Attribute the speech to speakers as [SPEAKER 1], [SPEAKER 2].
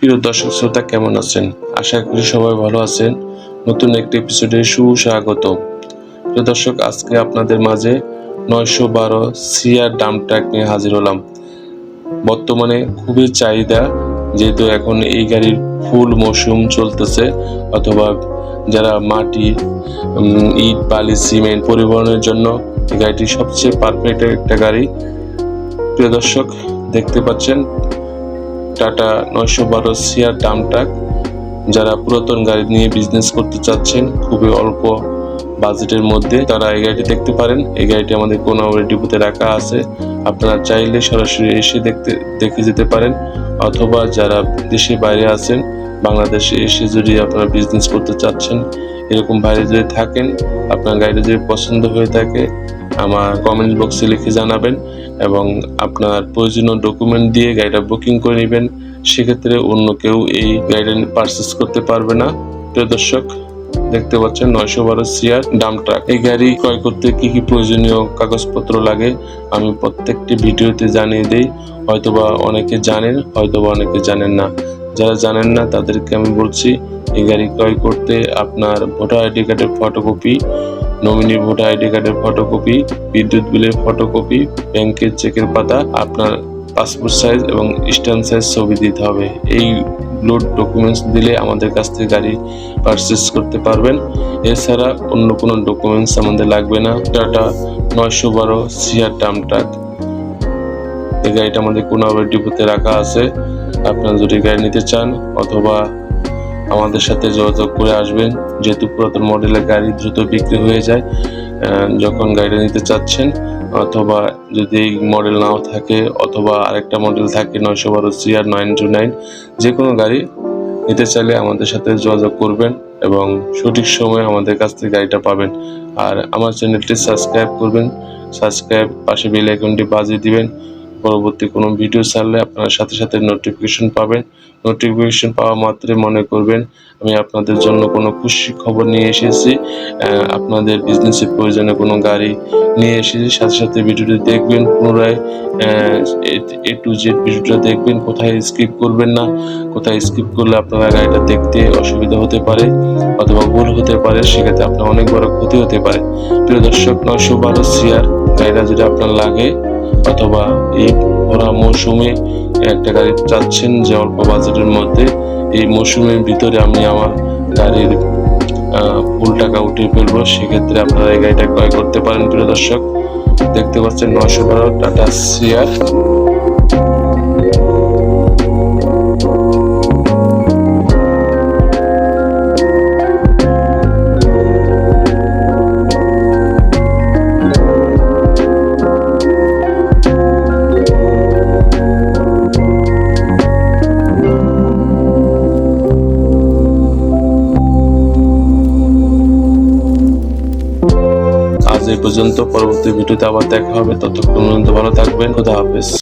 [SPEAKER 1] প্রিয় দর্শক শ্রোতা, কেমন আছেন? আশা করি সবাই ভালো আছেন। নতুন একটি এপিসোডে সুস্বাগত। প্রিয় দর্শক, আজকে আপনাদের মাঝে নয়শো বারো সিআর ডাম নিয়ে হাজির হলাম। বর্তমানে খুবই চাহিদা, যেহেতু এখন এই গাড়ির ফুল মৌসুম চলতেছে, অথবা যারা মাটি ইট, বালি, সিমেন্ট পরিবহনের জন্য এই গাড়িটি সবচেয়ে পারফেক্ট একটা গাড়ি। প্রিয় দর্শক, দেখতে পাচ্ছেন টাটা নয়শো বারো সিআর ডাম ট্রাক। যারা পুরাতন গাড়ি নিয়ে বিজনেস করতে চাচ্ছেন, খুবই অল্প বাজেটের মধ্যে তারা এই গাড়িটি দেখতে পারেন। এই গাড়িটি আমাদের কোনাবাড়ি ডিপোতে রাখা আছে। আপনারা চাইলে সরাসরি এসে দেখতে, দেখে যেতে পারেন। অথবা যারা দেশে বাইরে আছেন, বাংলাদেশে এসে যদি আপনারা বিজনেস করতে চাচ্ছেন, এরকম বাইরে যদি থাকেন, আপনার গাড়িটা যদি পছন্দ হয়ে থাকে আমার কমেন্ট বক্সে লিখে জানাবেন এবং আপনার প্রয়োজনীয় ডকুমেন্ট দিয়ে গাড়িটা বুকিং করে নেবেন। সেক্ষেত্রে অন্য কেউ এই গাড়িটা পারচেস করতে পারবে না। প্রিয় দর্শক, দেখতে পাচ্ছেন নয়শো বারো সিআর ডাম ট্রাক এই গাড়ি ক্রয় করতে কি কি প্রয়োজনীয় কাগজপত্র লাগে, আমি প্রত্যেকটি ভিডিওতে জানিয়ে দিই। হয়তোবা অনেকে জানেন, হয়তোবা অনেকে জানেন না। যারা জানেন না, তাদেরকে আমি বলছি, এই গাড়ি ক্রয় করতে আপনার ভোটার আইডি কার্ডের ফটোকপি নমিনি ভোটার আইডি কার্ডের ফটোকপি বিদ্যুৎ বিলের ফটোকপি ব্যাংকের চেকের পাতা, আপনার পাসপোর্ট সাইজ এবং স্ট্যাম্প সাইজ ছবি দিতে হবে। এই লোড ডকুমেন্টস দিলে আমাদের কাছ থেকে গাড়ি পারচেস করতে পারবেন। এছাড়া অন্য কোনো ডকুমেন্টস আমাদের লাগবে না। টাটা নয়শো বারো সিয়ার ডাম ট্রাক এই গাড়িটা আমাদের কোনাবাড়ি ডিপোতে রাখা আছে। আপনারা যদি গাড়ি নিতে চান অথবা আমাদের সাথে যোগাযোগ করে আসবেন, যেহেতু পুরাতন মডেলের গাড়ি দ্রুত বিক্রি হয়ে যায় যখন গাড়িটা নিতে চাচ্ছেন, অথবা যদি এই মডেল নাও থাকে অথবা আরেকটা মডেল থাকে নয়শো বারো সিআর নাইন টু নাইন, যে কোনো গাড়ি নিতে চাইলে আমাদের সাথে যোগাযোগ করবেন এবং সঠিক সময়ে আমাদের কাছ থেকে গাড়িটা পাবেন। আর আমার চ্যানেলটি সাবস্ক্রাইব করবেন, সাবস্ক্রাইব পাশে বেল আইকনটি বাজিয়ে দিবেন পরবর্তী কোনো ভিডিও ছাড়লে আপনারা সাথে সাথে নোটিফিকেশন পাবেন। নোটিফিকেশন পাওয়া মাত্রে মনে করবেন, আমি আপনাদের জন্য কোনো খুশি খবর নিয়ে এসেছি। আপনাদের বিজনেসের প্রয়োজনে কোনো গাড়ি নিয়ে এসেছি। সাথে সাথে ভিডিওটি দেখবেন পুনরায়। এ টু জেড ভিডিওটা দেখবেন, কোথায় স্কিপ করবেন না, কোথায় স্কিপ করলে আপনারা গাড়িটা দেখতে অসুবিধা হতে পারে অথবা ভুল হতে পারে, সেক্ষেত্রে আপনার অনেক বড় ক্ষতি হতে পারে। প্রিয় দর্শক নয়শো বারো সিআর গাড়িটা যদি আপনার লাগে অথবা এই ভরা মৌসুমে একটা গাড়ি চাচ্ছেন যে অল্প বাজেটের মধ্যে, এই মৌসুমের ভিতরে আমি আমার গাড়ির ফুল টাকা উঠিয়ে ফেলব। সেক্ষেত্রে আপনারা এই গাড়িটা ক্রয় করতে পারেন প্রিয় দর্শক। দেখতে পাচ্ছেন নয়শো বারো টাটা সিআর। এই পর্যন্ত। পরবর্তী ভিডিওতে আবার দেখা হবে। ততক্ষণ পর্যন্ত ভালো থাকবেন। খুদা হাফেজ।